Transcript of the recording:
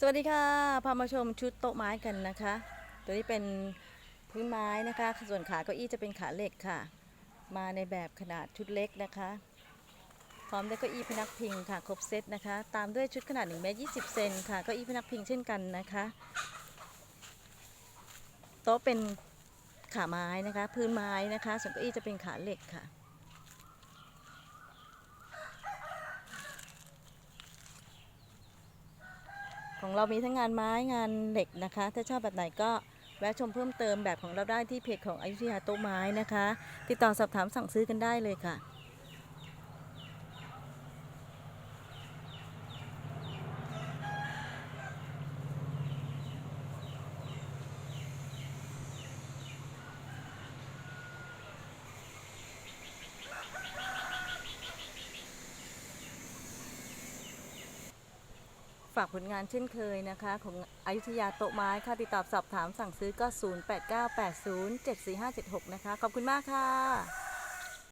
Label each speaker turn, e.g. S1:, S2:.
S1: สวัสดีค่ะ พามาชมชุดโต๊ะไม้กันนะคะ ตัวนี้เป็นพื้นไม้นะคะ ส่วนขาเก้าอี้จะเป็นขาเหล็กค่ะ มาในแบบขนาดชุดเล็กนะคะ พร้อมด้วยเก้าอี้พนักพิงค่ะ ครบเซตนะคะ ตามด้วยชุดขนาด1เมตร20 เซนค่ะ เก้าอี้พนักพิงเช่นกันนะคะ โต๊ะเป็นขาไม้นะคะ พื้นไม้นะคะ ส่วนเก้าอี้จะเป็นขาเหล็กค่ะ ของเรามีทั้งงานไม้งานเหล็กนะคะ ถ้าชอบแบบไหนก็แวะชมเพิ่มเติมแบบของเราได้ที่เพจของอยุธยาโต๊ะไม้นะคะ ติดต่อสอบถามสั่งซื้อกันได้เลยค่ะ ฝากผลงานเช่นเคยนะคะ ของอยุธยาโต๊ะไม้ค่ะติดต่อสอบถามสั่งซื้อก็ 0898074576 นะคะ ขอบคุณมากค่ะ